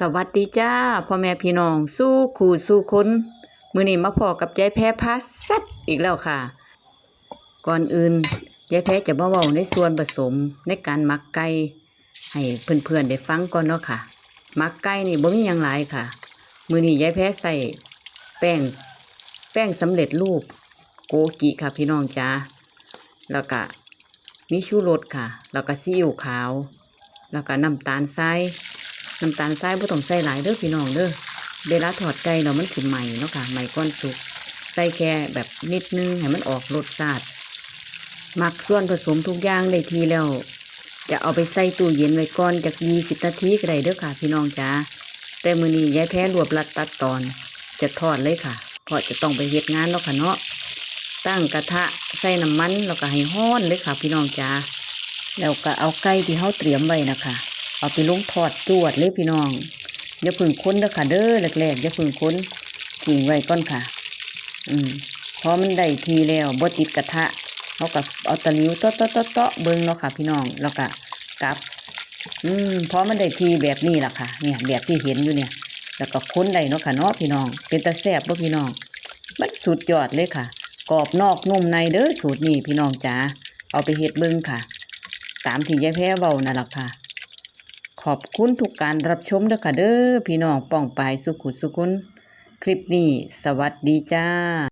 สวัสดีจ้าพ่อแม่พี่น้องสู้ขู่สู้คนมือนี้มาพอกับยายแพ้พาแซ่บอีกแล้วค่ะ ก่อนอื่นยายแพ้จะมาเว้าในส่วนผสมในการหมักไก่ให้เพื่อนๆได้ฟังก่อนเนาะค่ะหมักไก่นี่บ่มีหยังหลายค่ะ มือนี้ยายแพ้ใส่แป้งแป้งสำเร็จรูปโกกิค่ะพี่น้องจ้าแล้วก็มีชูรสค่ะ แล้วก็ซีอิ๊วขาว แล้วก็น้ำตาลทราย น้ำตาลทรายบ่ต้องใส่หลายเด้อพี่น้องเด้อเวลาทอดไก่เรามันสิใหม่เนาะค่ะใหม่ก้อนสุก ใส่แค่แบบนิดนึงให้มันออกรสชาติหมักส่วนผสมทุกอย่างได้ทีแล้ว จะเอาไปใส่ตู้เย็นไว้ก่อนจากยี่สิบนาทีก็ได้เด้อค่ะ พี่น้องจ้าแต่มื้อนี้ยายแพ้รวบรัดตัดตอน จะทอดเลยค่ะเพราะจะต้องไปเฮ็ดงานเนาะค่ะเนาะตั้งกระทะใส่น้ำมันแล้วก็ให้ห้อนเลยค่ะ พี่น้องจ้าแล้วก็เอาไก่ที่เฮาเตรียมไว้นะคะ เอาไปลงทอดจวดเลยพี่น้องอย่าพึ่งค้นเด้อค่ะเด้อแรกๆอย่าพึ่งค้นทิ้งไว้ก่อนค่ะ อืมพอมันได้ทีแล้วบ่ติดกระทะเราก็เอาตะลิวเตาะเตาะเตาะเตาะเบิ่งเนาะค่ะ พี่น้องแล้วก็กลับ อืมพอมันได้ทีแบบนี้ล่ะค่ะ เนี่ย แบบที่เห็นอยู่เนี่ย แล้วก็ค้นได้เนาะค่ะเนาะพี่น้อง เป็นตาแซ่บบ่พี่น้องมันสุดยอดเลยค่ะกรอบนอกนุ่มในเด้อสูตรนี้พี่น้องจ๋าเอาไปเฮ็ดเบิ่งค่ะ ตามที่ยายแพ้เว้านั่นล่ะค่ะ ขอบคุณทุกการรับชมเด้อค่ะเด้อพี่น้องป้องปายสุขุสุขุนคลิปนี้ สวัสดีจ้า